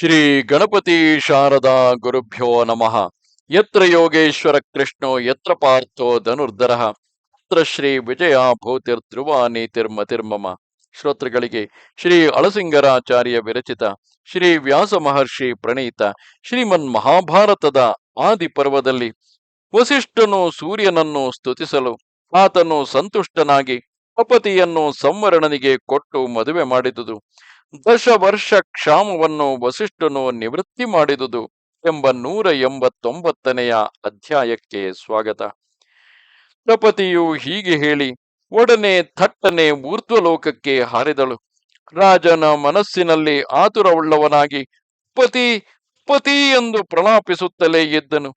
ಶ್ರೀ ಗಣಪತಿ ಶಾರದಾ ಗುರುಭ್ಯೋ ನಮಃ. ಯತ್ರ ಯೋಗೇಶ್ವರ ಕೃಷ್ಣೋ, ಯತ್ರ ಪಾರ್ಥೋ ಧನುರ್ಧರ. ಅತ್ರ ಶ್ರೀ ವಿಜಯ ಭೂತಿರ್ಧ್ರುವ ನೀತಿರ್ಮತಿರ್ಮಮ ಶ್ರೋತೃಗಳಿಗೆ ಶ್ರೀ ಅಳಸಿಂಗರಾಚಾರ್ಯ ವಿರಚಿತ, ಶ್ರೀ ವ್ಯಾಸ ಮಹರ್ಷಿ ಪ್ರಣೀತ, ಶ್ರೀಮನ್ ಮಹಾಭಾರತದ ಆದಿ ಪರ್ವದಲ್ಲಿ ವಸಿಷ್ಠನು ಸೂರ್ಯನನ್ನು ಸ್ತುತಿಸಲು, ಆತನು ಸಂತುಷ್ಟನಾಗಿ, ಅಪತಿಯನ್ನು ಸಂವರಣನಿಗೆ ಕೊಟ್ಟು ಮದುವೆ ಮಾಡಿದುದು. ದಶ ವರ್ಷ ಕ್ಷಾಮವನ್ನು ವಸಿಷ್ಠನು ನಿವೃತ್ತಿ ಮಾಡಿದುದು ಎಂಬ ನೂರ ಎಂಬತ್ತೊಂಬತ್ತನೆಯ ಅಧ್ಯಾಯಕ್ಕೆ ಸ್ವಾಗತ. ಪ್ರಪತಿಯು ಹೀಗೆ ಹೇಳಿ, ಒಡನೆ ಥಟ್ಟನೆ ಊರ್ಧ್ವಲೋಕಕ್ಕೆ ಹಾರಿದಳು. ರಾಜನ ಮನಸ್ಸಿನಲ್ಲಿ ಆತುರವುಳ್ಳವನಾಗಿ, ಪತಿ ಪತಿ ಎಂದು ಪ್ರಲಾಪಿಸುತ್ತಲೇ ಇದ್ದನು.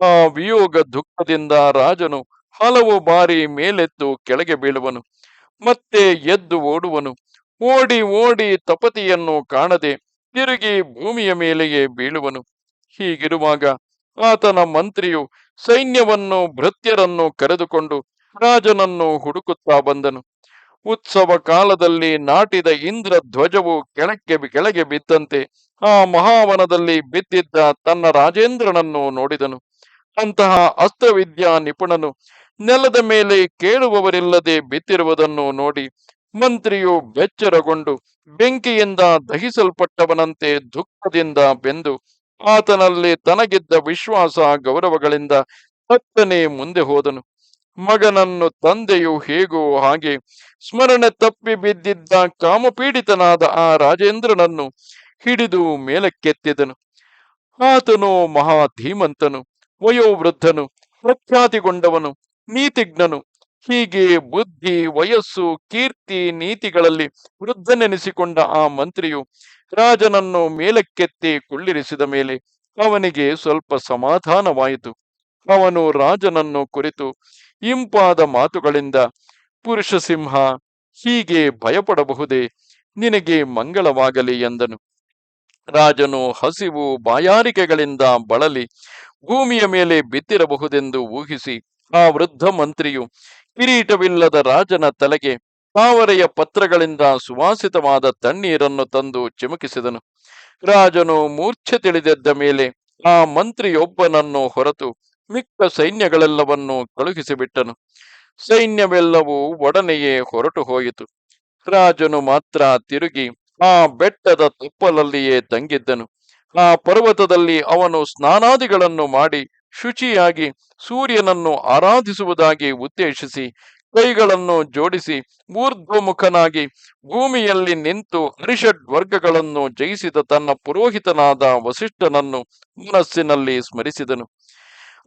ಆ ವಿಯೋಗ ದುಃಖದಿಂದ ರಾಜನು ಹಲವು ಬಾರಿ ಮೇಲೆದ್ದು ಕೆಳಗೆ ಬೀಳುವನು. ಮತ್ತೆ ಎದ್ದು ಓಡುವನು. ಓಡಿ ಓಡಿ ತಪತಿಯನ್ನು ಕಾಣದೆ ತಿರುಗಿ ಭೂಮಿಯ ಮೇಲೆಯೇ ಬೀಳುವನು. ಹೀಗಿರುವಾಗ ಆತನ ಮಂತ್ರಿಯು ಸೈನ್ಯವನ್ನು, ಭೃತ್ಯರನ್ನು ಕರೆದುಕೊಂಡು ರಾಜನನ್ನು ಹುಡುಕುತ್ತಾ ಬಂದನು. ಉತ್ಸವ ಕಾಲದಲ್ಲಿ ನಾಟಿದ ಇಂದ್ರ ಧ್ವಜವು ಕೆಳಕ್ಕೆ ಕೆಳಗೆ ಬಿದ್ದಂತೆ ಆ ಮಹಾವನದಲ್ಲಿ ಬಿದ್ದಿದ್ದ ತನ್ನ ರಾಜೇಂದ್ರನನ್ನು ನೋಡಿದನು. ಅಂತಹ ಅಸ್ತ್ರವಿದ್ಯಾ ನಿಪುಣನು ನೆಲದ ಮೇಲೆ ಕೇಳುವವರಿಲ್ಲದೆ ಬಿದ್ದಿರುವುದನ್ನು ನೋಡಿ ಮಂತ್ರಿಯು ಬೆಚ್ಚರಗೊಂಡು ಬೆಂಕಿಯಿಂದ ದಹಿಸಲ್ಪಟ್ಟವನಂತೆ ದುಃಖದಿಂದ ಬೆಂದು ಆತನಲ್ಲಿ ತನಗಿದ್ದ ವಿಶ್ವಾಸ ಗೌರವಗಳಿಂದ ಹತ್ತನೆ ಮುಂದೆ ಹೋದನು. ಮಗನನ್ನು ತಂದೆಯು ಹೇಗೋ ಹಾಗೆ ಸ್ಮರಣೆ ತಪ್ಪಿ ಬಿದ್ದಿದ್ದ ಕಾಮಪೀಡಿತನಾದ ಆ ರಾಜೇಂದ್ರನನ್ನು ಹಿಡಿದು ಮೇಲಕ್ಕೆತ್ತಿದನು. ಆತನು ಮಹಾ ಧೀಮಂತನು ವಯೋವೃದ್ಧನು, ಪ್ರಖ್ಯಾತಿಗೊಂಡವನು, ನೀತಿಜ್ಞನು ಹೀಗೆ ಬುದ್ಧಿ, ವಯಸ್ಸು, ಕೀರ್ತಿ, ನೀತಿಗಳಲ್ಲಿ ವೃದ್ಧನೆನಿಸಿಕೊಂಡ ಆ ಮಂತ್ರಿಯು ರಾಜನನ್ನು ಮೇಲಕ್ಕೆತ್ತಿ ಕುಳ್ಳಿರಿಸಿದ ಮೇಲೆ ಅವನಿಗೆ ಸ್ವಲ್ಪ ಸಮಾಧಾನವಾಯಿತು. ಅವನು ರಾಜನನ್ನು ಕುರಿತು ಇಂಪಾದ ಮಾತುಗಳಿಂದ, ಪುರುಷ ಸಿಂಹ, ಹೀಗೆ ಭಯಪಡಬಹುದೇ? ನಿನಗೆ ಮಂಗಳವಾಗಲಿ ಎಂದನು. ರಾಜನು ಹಸಿವು ಬಾಯಾರಿಕೆಗಳಿಂದ ಬಳಲಿ ಭೂಮಿಯ ಮೇಲೆ ಬಿದ್ದಿರಬಹುದೆಂದು ಊಹಿಸಿ ಆ ವೃದ್ಧ ಮಂತ್ರಿಯು ಕಿರೀಟವಿಲ್ಲದ ರಾಜನ ತಲೆಗೆ ತಾವರೆಯ ಪತ್ರಗಳಿಂದ ಸುವಾಸಿತವಾದ ತಣ್ಣೀರನ್ನು ತಂದು ಚಿಮುಕಿಸಿದನು. ರಾಜನು ಮೂರ್ಛೆ ತಿಳಿದೆದ್ದ ಮೇಲೆ ಆ ಮಂತ್ರಿಯೊಬ್ಬನನ್ನು ಹೊರತು ಮಿಕ್ಕ ಸೈನ್ಯಗಳೆಲ್ಲವನ್ನು ಕಳುಹಿಸಿಬಿಟ್ಟನು. ಸೈನ್ಯವೆಲ್ಲವೂ ಒಡನೆಯೇ ಹೊರಟು ಹೋಯಿತು. ರಾಜನು ಮಾತ್ರ ತಿರುಗಿ ಆ ಬೆಟ್ಟದ ತಪ್ಪಲಲ್ಲಿಯೇ ತಂಗಿದ್ದನು. ಆ ಪರ್ವತದಲ್ಲಿ ಅವನು ಸ್ನಾನಾದಿಗಳನ್ನು ಮಾಡಿ ಶುಚಿಯಾಗಿ ಸೂರ್ಯನನ್ನು ಆರಾಧಿಸುವುದಾಗಿ ಉದ್ದೇಶಿಸಿ, ಕೈಗಳನ್ನು ಜೋಡಿಸಿ, ಊರ್ಧ್ವಮುಖನಾಗಿ ಭೂಮಿಯಲ್ಲಿ ನಿಂತು ಅರಿಷಡ್ ವರ್ಗಗಳನ್ನು ಜಯಿಸಿದ ತನ್ನ ಪುರೋಹಿತನಾದ ವಸಿಷ್ಠನನ್ನು ಮನಸ್ಸಿನಲ್ಲಿ ಸ್ಮರಿಸಿದನು.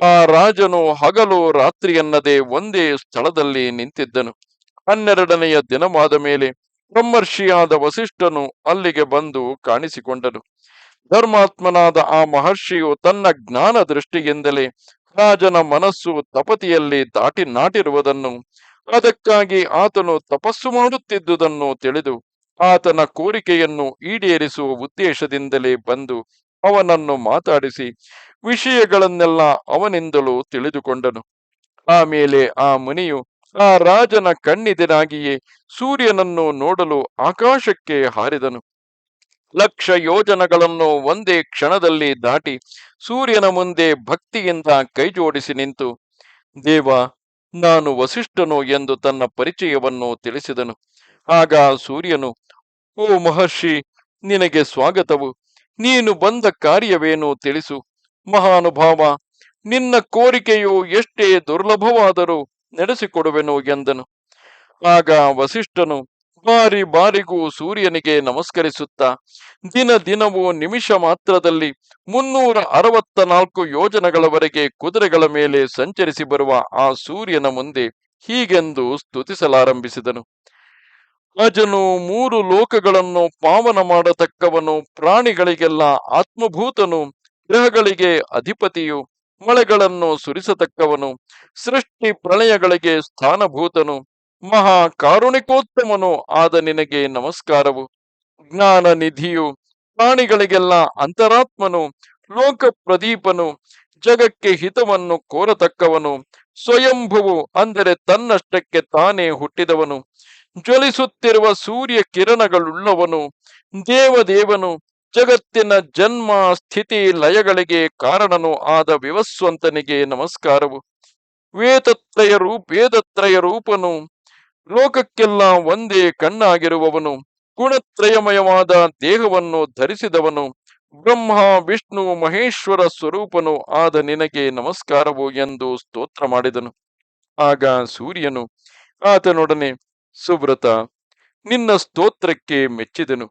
ಆ ರಾಜನು ಹಗಲು ರಾತ್ರಿಯನ್ನದೇ ಒಂದೇ ಸ್ಥಳದಲ್ಲಿ ನಿಂತಿದ್ದನು. ಹನ್ನೆರಡನೆಯ ದಿನವಾದ ಮೇಲೆ ಬ್ರಹ್ಮರ್ಷಿಯಾದ ವಸಿಷ್ಠನು ಅಲ್ಲಿಗೆ ಬಂದು ಕಾಣಿಸಿಕೊಂಡನು. ಧರ್ಮಾತ್ಮನಾದ ಆ ಮಹರ್ಷಿಯು ತನ್ನ ಜ್ಞಾನ ದೃಷ್ಟಿಯಿಂದಲೇ ರಾಜನ ಮನಸ್ಸು ತಪತಿಯಲ್ಲಿ ದಾಟಿ ನಾಟಿರುವುದನ್ನು, ಅದಕ್ಕಾಗಿ ಆತನು ತಪಸ್ಸು ಮಾಡುತ್ತಿದ್ದುದನ್ನು ತಿಳಿದು ಆತನ ಕೋರಿಕೆಯನ್ನು ಈಡೇರಿಸುವ ಉದ್ದೇಶದಿಂದಲೇ ಬಂದು ಅವನನ್ನು ಮಾತಾಡಿಸಿ ವಿಷಯಗಳನ್ನೆಲ್ಲ ಅವನಿಂದಲೂ ತಿಳಿದುಕೊಂಡನು. ಆಮೇಲೆ ಆ ಮುನಿಯು ಆ ರಾಜನ ಕಣ್ಣಿದೆನಾಗಿಯೇ ಸೂರ್ಯನನ್ನು ನೋಡಲು ಆಕಾಶಕ್ಕೆ ಹಾರಿದನು. ಲಕ್ಷ ಯೋಜನಗಳನ್ನು ಒಂದೇ ಕ್ಷಣದಲ್ಲಿ ದಾಟಿ ಸೂರ್ಯನ ಮುಂದೆ ಭಕ್ತಿಯಿಂದ ಕೈಜೋಡಿಸಿ ನಿಂತು, ದೇವ, ನಾನು ವಸಿಷ್ಠನು ಎಂದು ತನ್ನ ಪರಿಚಯವನ್ನು ತಿಳಿಸಿದನು. ಆಗ ಸೂರ್ಯನು, ಓ ಮಹರ್ಷಿ, ನಿನಗೆ ಸ್ವಾಗತವು. ನೀನು ಬಂದ ಕಾರ್ಯವೇನು ತಿಳಿಸು. ಮಹಾನುಭಾವ, ನಿನ್ನ ಕೋರಿಕೆಯು ಎಷ್ಟೇ ದುರ್ಲಭವಾದರೂ ನಡೆಸಿಕೊಡುವೆನು ಎಂದನು. ಆಗ ವಸಿಷ್ಠನು ಬಾರಿ ಬಾರಿಗೂ ಸೂರ್ಯನಿಗೆ ನಮಸ್ಕರಿಸುತ್ತಾ, ದಿನ ದಿನವೂ ನಿಮಿಷ ಮಾತ್ರದಲ್ಲಿ ಮುನ್ನೂರ ಅರವತ್ತ ನಾಲ್ಕು ಯೋಜನೆಗಳವರೆಗೆ ಕುದುರೆಗಳ ಮೇಲೆ ಸಂಚರಿಸಿ ಬರುವ ಆ ಸೂರ್ಯನ ಮುಂದೆ ಹೀಗೆಂದು ಸ್ತುತಿಸಲಾರಂಭಿಸಿದನು. ಅಜನು ಮೂರು ಲೋಕಗಳನ್ನು ಪಾವನ ಮಾಡತಕ್ಕವನು, ಪ್ರಾಣಿಗಳಿಗೆಲ್ಲ ಆತ್ಮಭೂತನು, ಗ್ರಹಗಳಿಗೆ ಅಧಿಪತಿಯು, ಮಳೆಗಳನ್ನು ಸುರಿಸತಕ್ಕವನು, ಸೃಷ್ಟಿ ಪ್ರಳಯಗಳಿಗೆ ಸ್ಥಾನಭೂತನು ಮಹಾ ಕಾರುಣಿಕೋತ್ತಮನು ಆದ ನಿನಗೆ ನಮಸ್ಕಾರವು. ಜ್ಞಾನ ನಿಧಿಯು ಪ್ರಾಣಿಗಳಿಗೆಲ್ಲ ಅಂತರಾತ್ಮನು, ಲೋಕ ಪ್ರದೀಪನು, ಜಗಕ್ಕೆ ಹಿತವನ್ನು ಕೋರತಕ್ಕವನು, ಸ್ವಯಂಭುವು ಅಂದರೆ ತನ್ನಷ್ಟಕ್ಕೆ ತಾನೇ ಹುಟ್ಟಿದವನು. ಜ್ವಲಿಸುತ್ತಿರುವ ಸೂರ್ಯ ಕಿರಣಗಳುಳ್ಳವನು, ದೇವದೇವನು, ಜಗತ್ತಿನ ಜನ್ಮ ಸ್ಥಿತಿ ಲಯಗಳಿಗೆ ಕಾರಣನು ಆದ ವಿವಸ್ವಂತನಿಗೆ ನಮಸ್ಕಾರವು. ವೇದತ್ರಯ ರೂಪ ವೇದತ್ರಯ ರೂಪನು ಲೋಕಕ್ಕೆಲ್ಲ ಒಂದೇ ಕಣ್ಣಾಗಿರುವವನು, ಗುಣತ್ರಯಮಯವಾದ ದೇಹವನ್ನು ಧರಿಸಿದವನು, ಬ್ರಹ್ಮ, ವಿಷ್ಣು, ಮಹೇಶ್ವರ ಸ್ವರೂಪನು ಆದ ನಿನಗೆ ನಮಸ್ಕಾರವು ಎಂದು ಸ್ತೋತ್ರ ಮಾಡಿದನು. ಆಗ ಸೂರ್ಯನು, ಆತನೊಡನೆ ಸುಬ್ರತ ನಿನ್ನ ಸ್ತೋತ್ರಕ್ಕೆ ಮೆಚ್ಚಿದನು,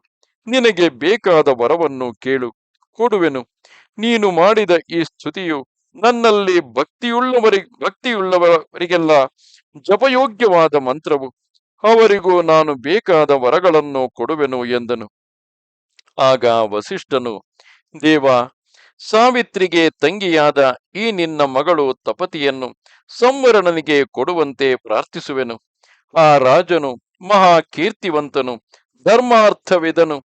ನಿನಗೆ ಬೇಕಾದ ವರವನ್ನು ಕೇಳು, ಕೊಡುವೆನು, ನೀನು ಮಾಡಿದ ಈ ಸ್ತುತಿಯು ನನ್ನಲ್ಲಿ ಭಕ್ತಿಯುಳ್ಳವರಿ, ಭಕ್ತಿಯುಳ್ಳವರಿಗೆಲ್ಲ ಜಪಯೋಗ್ಯವಾದ ಮಂತ್ರವು, ಅವರಿಗೂ ನಾನು ಬೇಕಾದ ವರಗಳನ್ನು ಕೊಡುವೆನು ಎಂದನು. ಆಗ ವಸಿಷ್ಠನು, ದೇವ, ಸಾವಿತ್ರಿಗೆ ತಂಗಿಯಾದ ಈ ನಿನ್ನ ಮಗಳು ತಪತಿಯನ್ನು ಸಂವರಣನಿಗೆ ಕೊಡುವಂತೆ ಪ್ರಾರ್ಥಿಸುವೆನು. ಆ ರಾಜನು ಮಹಾ ಕೀರ್ತಿವಂತನು ಧರ್ಮಾರ್ಥವಿದನು,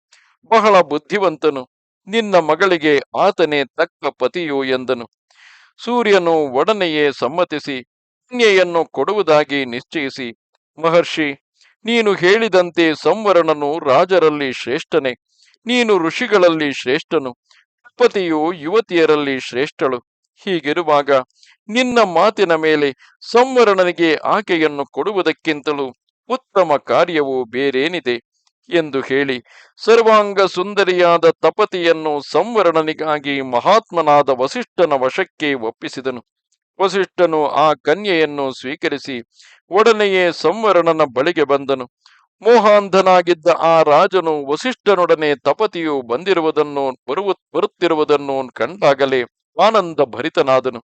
ಬಹಳ ಬುದ್ಧಿವಂತನು, ನಿನ್ನ ಮಗಳಿಗೆ ಆತನೇ ತಕ್ಕ ಪತಿಯು ಎಂದನು. ಸೂರ್ಯನು ಒಡನೆಯೇ ಸಮ್ಮತಿಸಿ ಕನ್ಯೆಯನ್ನು ಕೊಡುವುದಾಗಿ ನಿಶ್ಚಯಿಸಿ, ಮಹರ್ಷಿ, ನೀನು ಹೇಳಿದಂತೆ ಸಂವರಣನು ರಾಜರಲ್ಲಿ ಶ್ರೇಷ್ಠನೇ, ನೀನು ಋಷಿಗಳಲ್ಲಿ ಶ್ರೇಷ್ಠನು ಪತಿಯು ಯುವತಿಯರಲ್ಲಿ ಶ್ರೇಷ್ಠಳು. ಹೀಗಿರುವಾಗ ನಿನ್ನ ಮಾತಿನ ಮೇಲೆ ಸಂವರಣನಿಗೆ ಆಕೆಯನ್ನು ಕೊಡುವುದಕ್ಕಿಂತಲೂ ಉತ್ತಮ ಕಾರ್ಯವು ಬೇರೇನಿದೆ. ಎಂದು ಹೇಳಿ ಸರ್ವಾಂಗ ಸುಂದರಿಯಾದ ತಪತಿಯನ್ನು ಸಂವರಣನಿಗಾಗಿ ಮಹಾತ್ಮನಾದ ವಸಿಷ್ಠನ ವಶಕ್ಕೆ ಒಪ್ಪಿಸಿದನು. ವಸಿಷ್ಠನು ಆ ಕನ್ಯೆಯನ್ನು ಸ್ವೀಕರಿಸಿ ಒಡನೆಯೇ ಸಂವರಣನ ಬಳಿಗೆ ಬಂದನು. ಮೋಹಾಂಧನಾಗಿದ್ದ ಆ ರಾಜನು ವಸಿಷ್ಠನೊಡನೆ ತಪತಿಯು ಬಂದಿರುವುದನ್ನು ಬರುವ ಬರುತ್ತಿರುವುದನ್ನು ಕಂಡಾಗಲೇ ಆನಂದ ಭರಿತನಾದನು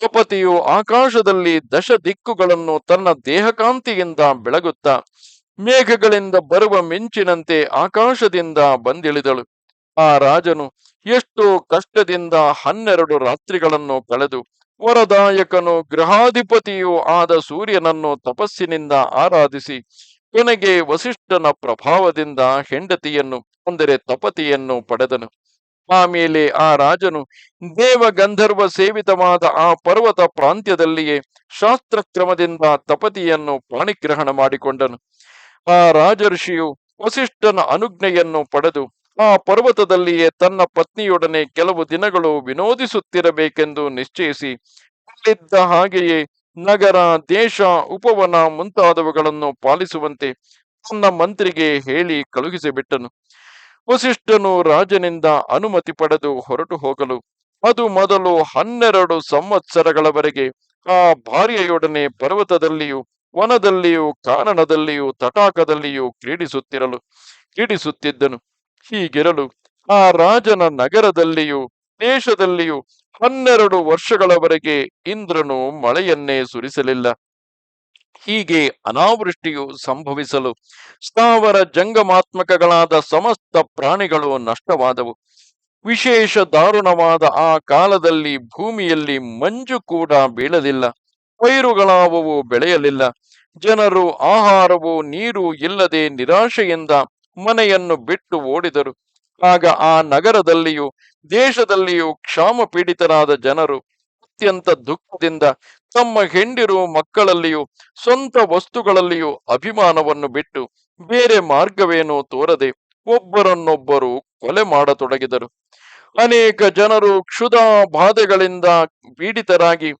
ತಪತಿಯು ಆಕಾಶದಲ್ಲಿ ದಶ ದಿಕ್ಕುಗಳನ್ನು ತನ್ನ ದೇಹಕಾಂತಿಯಿಂದ ಬೆಳಗುತ್ತಾ ಮೇಘಗಳಿಂದ ಬರುವ ಮಿಂಚಿನಂತೆ ಆಕಾಶದಿಂದ ಬಂದಿಳಿದಳು. ಆ ರಾಜನು ಎಷ್ಟೋ ಕಷ್ಟದಿಂದ ಹನ್ನೆರಡು ರಾತ್ರಿಗಳನ್ನು ಕಳೆದು ವರದಾಯಕನು ಗೃಹಾಧಿಪತಿಯೂ ಆದ ಸೂರ್ಯನನ್ನು ತಪಸ್ಸಿನಿಂದ ಆರಾಧಿಸಿ ಕೊನೆಗೆ ವಸಿಷ್ಠನ ಪ್ರಭಾವದಿಂದ ಹೆಂಡತಿಯನ್ನು, ಅಂದರೆ ತಪತಿಯನ್ನು ಪಡೆದನು. ಆಮೇಲೆ ಆ ರಾಜನು ದೇವ ಗಂಧರ್ವ ಸೇವಿತವಾದ ಆ ಪರ್ವತ ಪ್ರಾಂತ್ಯದಲ್ಲಿಯೇ ಶಾಸ್ತ್ರಕ್ರಮದಿಂದ ತಪತಿಯನ್ನು ಪಾಣಿಗ್ರಹಣ ಮಾಡಿಕೊಂಡನು. ಆ ರಾಜಋಷಿಯು ವಸಿಷ್ಠನ ಅನುಜ್ಞೆಯನ್ನು ಪಡೆದು ಆ ಪರ್ವತದಲ್ಲಿಯೇ ತನ್ನ ಪತ್ನಿಯೊಡನೆ ಕೆಲವು ದಿನಗಳು ವಿನೋದಿಸುತ್ತಿರಬೇಕೆಂದು ನಿಶ್ಚಯಿಸಿ ಅಲ್ಲಿದ್ದ ಹಾಗೆಯೇ ನಗರ, ದೇಶ, ಉಪವನ ಮುಂತಾದವುಗಳನ್ನು ಪಾಲಿಸುವಂತೆ ತನ್ನ ಮಂತ್ರಿಗೆ ಹೇಳಿ ಕಳುಹಿಸಿಬಿಟ್ಟನು. ವಸಿಷ್ಠನು ರಾಜನಿಂದ ಅನುಮತಿ ಪಡೆದು ಹೊರಟು ಹೋಗಲು ಅದು ಮೊದಲು ಹನ್ನೆರಡು ಸಂವತ್ಸರಗಳವರೆಗೆ ಆ ಭಾರ್ಯೆಯೊಡನೆ ಪರ್ವತದಲ್ಲಿಯೂ ವನದಲ್ಲಿಯೂ ಕಾನನದಲ್ಲಿಯೂ ತಟಾಕದಲ್ಲಿಯೂ ಕ್ರೀಡಿಸುತ್ತಿರಲು, ಕ್ರೀಡಿಸುತ್ತಿದ್ದನು. ಹೀಗಿರಲು ಆ ರಾಜನ ನಗರದಲ್ಲಿಯೂ, ದೇಶದಲ್ಲಿಯೂ ಹನ್ನೆರಡು ವರ್ಷಗಳವರೆಗೆ ಇಂದ್ರನು ಮಳೆಯನ್ನೇ ಸುರಿಸಲಿಲ್ಲ. ಹೀಗೆ ಅನಾವೃಷ್ಟಿಯು ಸಂಭವಿಸಲು ಸ್ಥಾವರ ಜಂಗಮಾತ್ಮಕಗಳಾದ ಸಮಸ್ತ ಪ್ರಾಣಿಗಳು ನಷ್ಟವಾದವು. ವಿಶೇಷ ದಾರುಣವಾದ ಆ ಕಾಲದಲ್ಲಿ ಭೂಮಿಯಲ್ಲಿ ಮಂಜು ಕೂಡ ಬೀಳಲಿಲ್ಲ. ಪೈರುಗಳಾವುವು ಬೆಳೆಯಲಿಲ್ಲ. ಜನರು ಆಹಾರವು ನೀರು ಇಲ್ಲದೆ ನಿರಾಶೆಯಿಂದ ಮನೆಯನ್ನು ಬಿಟ್ಟು ಓಡಿದರು. ಆಗ ಆ ನಗರದಲ್ಲಿಯೂ ದೇಶದಲ್ಲಿಯೂ ಕ್ಷಾಮ ಪೀಡಿತರಾದ ಜನರು ಅತ್ಯಂತ ದುಃಖದಿಂದ ತಮ್ಮ ಹೆಂಡಿರು ಮಕ್ಕಳಲ್ಲಿಯೂ ಸ್ವಂತ ವಸ್ತುಗಳಲ್ಲಿಯೂ ಅಭಿಮಾನವನ್ನು ಬಿಟ್ಟು ಬೇರೆ ಮಾರ್ಗವೇನೂ ತೋರದೆ ಒಬ್ಬರನ್ನೊಬ್ಬರು ಕೊಲೆ ಮಾಡತೊಡಗಿದರು. ಅನೇಕ ಜನರು ಕ್ಷುದಾ ಬಾಧೆಗಳಿಂದ ಪೀಡಿತರಾಗಿ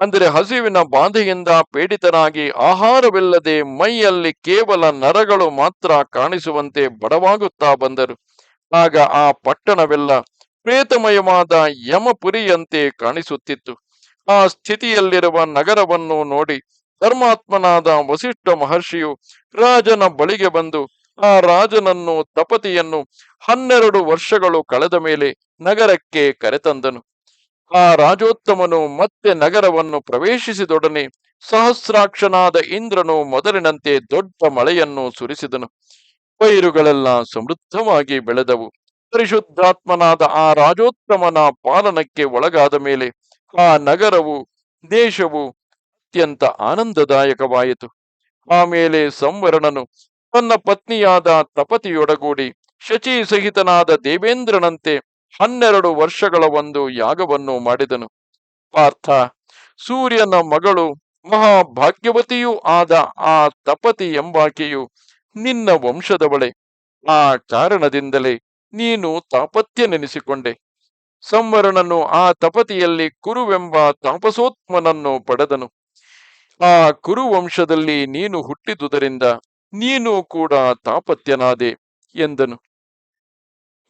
ಅಂದರೆ ಹಸಿವಿನ ಬಾಧೆಯಿಂದ ಪೀಡಿತರಾಗಿ ಆಹಾರವಿಲ್ಲದೆ ಮೈಯಲ್ಲಿ ಕೇವಲ ನರಗಳು ಮಾತ್ರ ಕಾಣಿಸುವಂತೆ ಬಡವಾಗುತ್ತಾ ಬಂದರು. ಆಗ ಆ ಪಟ್ಟಣವೆಲ್ಲ ಪ್ರೇತಮಯವಾದ ಯಮಪುರಿಯಂತೆ ಕಾಣಿಸುತ್ತಿತ್ತು. ಆ ಸ್ಥಿತಿಯಲ್ಲಿರುವ ನಗರವನ್ನು ನೋಡಿ ಧರ್ಮಾತ್ಮನಾದ ವಸಿಷ್ಠ ಮಹರ್ಷಿಯು ರಾಜನ ಬಳಿಗೆ ಬಂದು ಆ ರಾಜನನ್ನು, ತಪತಿಯನ್ನು ಹನ್ನೆರಡು ವರ್ಷಗಳು ಕಳೆದ ಮೇಲೆ ನಗರಕ್ಕೆ ಕರೆತಂದನು. ಆ ರಾಜೋತ್ತಮನು ಮತ್ತೆ ನಗರವನ್ನು ಪ್ರವೇಶಿಸಿದೊಡನೆ ಸಹಸ್ರಾಕ್ಷನಾದ ಇಂದ್ರನು ಮೊದಲಿನಂತೆ ದೊಡ್ಡ ಮಳೆಯನ್ನು ಸುರಿಸಿದನು. ಪೈರುಗಳೆಲ್ಲ ಸಮೃದ್ಧವಾಗಿ ಬೆಳೆದವು. ಪರಿಶುದ್ಧಾತ್ಮನಾದ ಆ ರಾಜೋತ್ತಮನ ಪಾಲನಕ್ಕೆ ಒಳಗಾದ ಮೇಲೆ ಆ ನಗರವು, ದೇಶವು ಅತ್ಯಂತ ಆನಂದದಾಯಕವಾಯಿತು. ಆಮೇಲೆ ಸಂವರಣನು ತನ್ನ ಪತ್ನಿಯಾದ ತಪತಿಯೊಡಗೂಡಿ ಶಚಿ ಸಹಿತನಾದ ದೇವೇಂದ್ರನಂತೆ ಹನ್ನೆರಡು ವರ್ಷಗಳ ಒಂದು ಯಾಗವನ್ನು ಮಾಡಿದನು. ಪಾರ್ಥ, ಸೂರ್ಯನ ಮಗಳು ಮಹಾಭಾಗ್ಯವತಿಯೂ ಆದ ಆ ತಪತಿ ಎಂಬಾಕೆಯು ನಿನ್ನ ವಂಶದವಳೆ. ಆ ಕಾರಣದಿಂದಲೇ ನೀನು ತಾಪತ್ಯ ನೆನೆಸಿಕೊಂಡೆ ಸಂವರಣನು ಆ ತಪತಿಯಲ್ಲಿ ಕುರುವೆಂಬ ತಾಪಸೋತ್ಮನನ್ನು ಪಡೆದನು. ಆ ಕುರುವಂಶದಲ್ಲಿ ನೀನು ಹುಟ್ಟಿದುದರಿಂದ ನೀನು ಕೂಡ ತಾಪತ್ಯನಾದೆ ಎಂದನು.